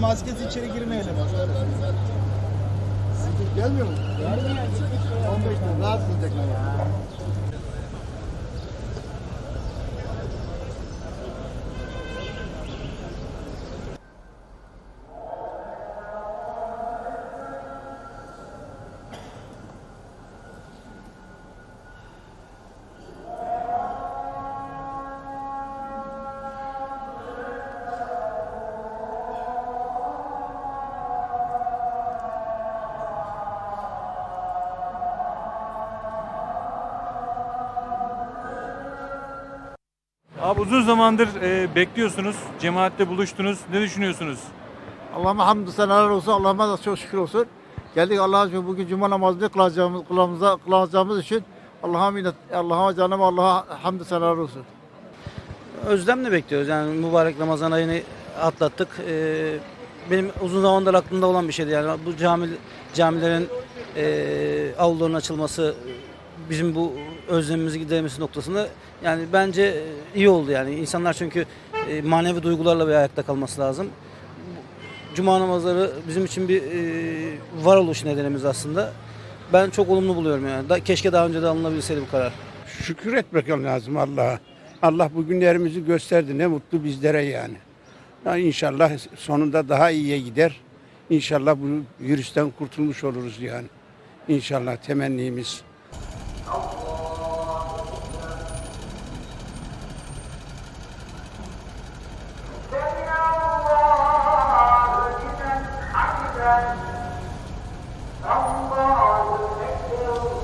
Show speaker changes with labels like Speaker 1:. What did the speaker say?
Speaker 1: Maskesi içeri girmeyelim.
Speaker 2: Gelmiyor mu? 15 lira rahat edecekler.
Speaker 3: Abi uzun zamandır e, bekliyorsunuz, cemaatle buluştunuz. Ne düşünüyorsunuz?
Speaker 2: Allah'ıma hamdü senalar olsun. Allah'ıma da çok şükür olsun. Geldik Allah'a şükür bugün cuma namazını kılacağımız, kılacağımız, kılacağımız için Allah'a minnet, Allah'a canım Allah'a hamdü senalar olsun.
Speaker 4: özlemle bekliyoruz. Yani mübarek Ramazan ayını atlattık. Ee, benim uzun zamandır aklımda olan bir şeydi. Yani bu cami camilerin e, avluların açılması bizim bu özlemimizi gidermesi noktasında yani bence iyi oldu yani. İnsanlar çünkü e, manevi duygularla bir ayakta kalması lazım. Cuma namazları bizim için bir e, varoluş nedenimiz aslında. Ben çok olumlu buluyorum yani. Da, keşke daha önce de alınabilseydi bu karar.
Speaker 5: şükür etmek lazım Allah'a. Allah bu günlerimizi gösterdi. Ne mutlu bizlere yani. yani. İnşallah sonunda daha iyiye gider. İnşallah bu virüsten kurtulmuş oluruz yani. İnşallah temennimiz. Allah will make them